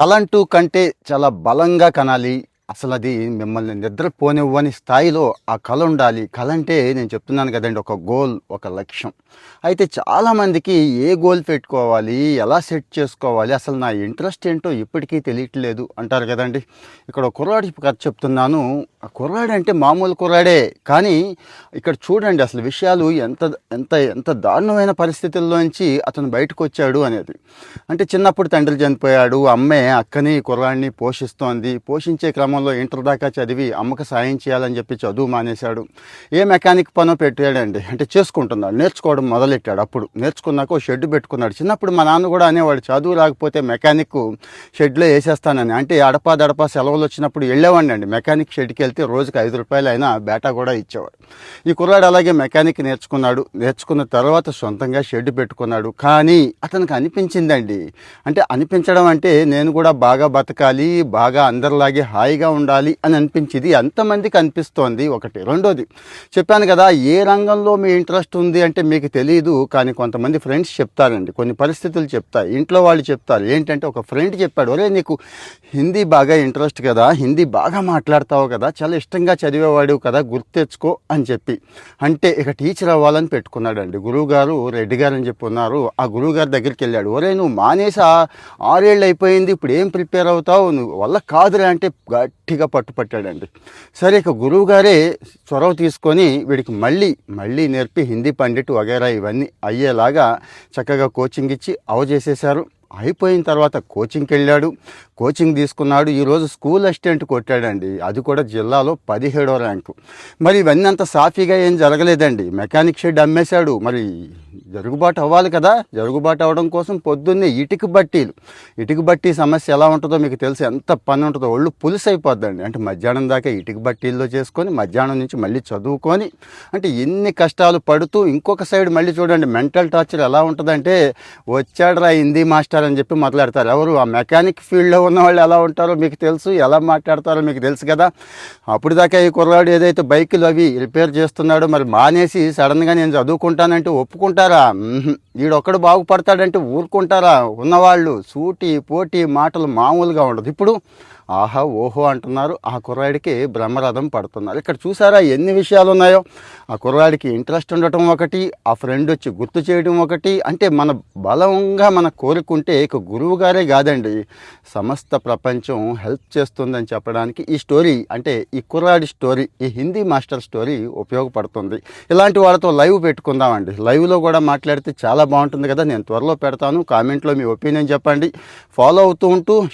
కలంటూ కంటే చాలా బలంగా కనాలి. అసలు అది మిమ్మల్ని నిద్రపోనివ్వని స్థాయిలో ఆ కళ ఉండాలి. కళ అంటే నేను చెప్తున్నాను కదండి ఒక గోల్ ఒక లక్ష్యం. అయితే చాలామందికి ఏ గోల్ పెట్టుకోవాలి ఎలా సెట్ చేసుకోవాలి అసలు నా ఇంట్రెస్ట్ ఏంటో ఇప్పటికీ తెలియట్లేదు అంటారు కదండి. ఇక్కడ కుర్రాడి కథ చెప్తున్నాను. ఆ కుర్రాడు అంటే మామూలు కుర్రాడే కానీ ఇక్కడ చూడండి అసలు విషయాలు ఎంత ఎంత ఎంత దారుణమైన పరిస్థితుల్లోంచి అతను బయటకు వచ్చాడు అనేది. అంటే చిన్నప్పుడు తండ్రి చనిపోయాడు అమ్మే అక్కని కుర్రాడిని పోషిస్తోంది. పోషించే క్రమం క్రమంలో ఇంటర్ దాకా చదివి అమ్మకు సాయం చేయాలని చెప్పి చదువు మానేశాడు. ఏ మెకానిక్ పనో పెట్టాడండి. అంటే చేసుకుంటున్నాడు. నేర్చుకోవడం మొదలెట్టాడు అప్పుడు. నేర్చుకున్నాక ఓ షెడ్ పెట్టుకున్నాడు. చిన్నప్పుడు మా నాన్న కూడా అనేవాడు చదువు రాకపోతే మెకానిక్ షెడ్లో వేసేస్తానని. అంటే అడపా దడపా సెలవులు వచ్చినప్పుడు వెళ్ళేవాడిని అండి. మెకానిక్ షెడ్కి వెళ్తే రోజుకి ఐదు రూపాయలు అయినా బేటా కూడా ఇచ్చేవాడు. ఈ కుర్రాడు అలాగే మెకానిక్ నేర్చుకున్నాడు. నేర్చుకున్న తర్వాత సొంతంగా షెడ్ పెట్టుకున్నాడు. కానీ అతనికి అనిపించిందండి. అంటే అనిపించడం అంటే నేను కూడా బాగా బతకాలి బాగా అందరిలాగే హాయిగా ఉండాలి అని అనిపించింది. ఎంతమందికి అనిపిస్తోంది? ఒకటి. రెండోది చెప్పాను కదా ఏ రంగంలో మీ ఇంట్రెస్ట్ ఉంది అంటే మీకు తెలియదు కానీ కొంతమంది ఫ్రెండ్స్ చెప్తారండి. కొన్ని పరిస్థితులు చెప్తాయి. ఇంట్లో వాళ్ళు చెప్తారు. ఏంటంటే ఒక ఫ్రెండ్ చెప్పాడు ఒరే నీకు హిందీ బాగా ఇంట్రెస్ట్ కదా హిందీ బాగా మాట్లాడతావు కదా చాలా ఇష్టంగా చదివేవాడు కదా గుర్తు తెచ్చుకో అని చెప్పి. అంటే ఇక టీచర్ అవ్వాలని పెట్టుకున్నాడండి. గురువు గారు రెడ్డి గారు అని చెప్పి ఉన్నారు. ఆ గురువు గారి దగ్గరికి వెళ్ళాడు. ఒరే నువ్వు మానేసి? ఆరేళ్ళు అయిపోయింది ఇప్పుడు ఏం ప్రిపేర్ అవుతావు? నువ్వు వల్ల కాదురా అంటే గట్టిగా పట్టుపట్టాడండి సరే ఇక గురువు గారే చొరవ తీసుకొని వీడికి మళ్ళీ మళ్ళీ నేర్పి హిందీ పండిట్ వగేరా ఇవన్నీ అయ్యేలాగా చక్కగా కోచింగ్ ఇచ్చి అవజేసేశారు అయిపోయిన తర్వాత కోచింగ్కి వెళ్ళాడు కోచింగ్ తీసుకున్నాడు. ఈరోజు స్కూల్ అసిస్టెంట్ కొట్టాడండి. అది కూడా జిల్లాలో పదిహేడో ర్యాంకు మరి ఇవన్నీ అంత సాఫీగా ఏం జరగలేదండి. మెకానిక్ షెడ్ అమ్మేశాడు. మరి జరుగుబాటు అవ్వాలి కదా. జరుగుబాటు అవ్వడం కోసం పొద్దున్నే ఇటుక బట్టీలు. ఇటుక బట్టీ సమస్య ఎలా ఉంటుందో మీకు తెలుసు. ఎంత పని ఉంటుందో ఒళ్ళు పులుసు అయిపోద్దండి. అంటే మధ్యాహ్నం దాకా ఇటుక బట్టీల్లో చేసుకొని మధ్యాహ్నం నుంచి మళ్ళీ చదువుకొని అంటే ఎన్ని కష్టాలు పడుతూ ఇంకొక సైడ్ మళ్ళీ చూడండి. మెంటల్ టార్చర్ ఎలా ఉంటుందంటే వచ్చాడురా హిందీ మాస్టర్ అని చెప్పి మాట్లాడతారు. ఎవరు ఆ మెకానిక్ ఫీల్డ్లో ఉన్న వాళ్ళు ఎలా ఉంటారో మీకు తెలుసు ఎలా మాట్లాడతారో మీకు తెలుసు కదా. అప్పుడు దాకా ఈ కుర్రాడు ఏదైతే బైకులు అవి రిపేర్ చేస్తున్నాడో మరి మానేసి సడన్గా నేను చదువుకుంటానంటే ఒప్పుకుంటారా? వీడొక్కడు బాగుపడతాడంటే ఊరుకుంటారా? ఉన్నవాళ్ళు సూటి పోటీ మాటలు మామూలుగా ఉండదు. ఇప్పుడు ఆహా ఓహో అంటున్నారు. ఆ కుర్రాడికి బ్రహ్మరథం పడుతున్నారు. ఇక్కడ చూసారా ఎన్ని విషయాలు ఉన్నాయో ఆ కుర్రాడికి ఇంట్రెస్ట్ ఉండటం ఒకటి ఆ ఫ్రెండ్ వచ్చి గుర్తు చేయడం ఒకటి. అంటే మన బలంగా మన కోరుకుంటే ఇక గురువు గారే కాదండి. సమస్త ప్రపంచం హెల్ప్ చేస్తుందని చెప్పడానికి ఈ స్టోరీ అంటే ఈ కుర్రాడి స్టోరీ ఈ హిందీ మాస్టర్ స్టోరీ ఉపయోగపడుతుంది. ఇలాంటి వాళ్ళతో లైవ్ పెట్టుకుందామండి. లైవ్లో కూడా మాట్లాడితే చాలా బాగుంటుంది కదా. నేను త్వరలో పెడతాను. కామెంట్లో మీ ఒపీనియన్ చెప్పండి. ఫాలో అవుతూ ఉంటూ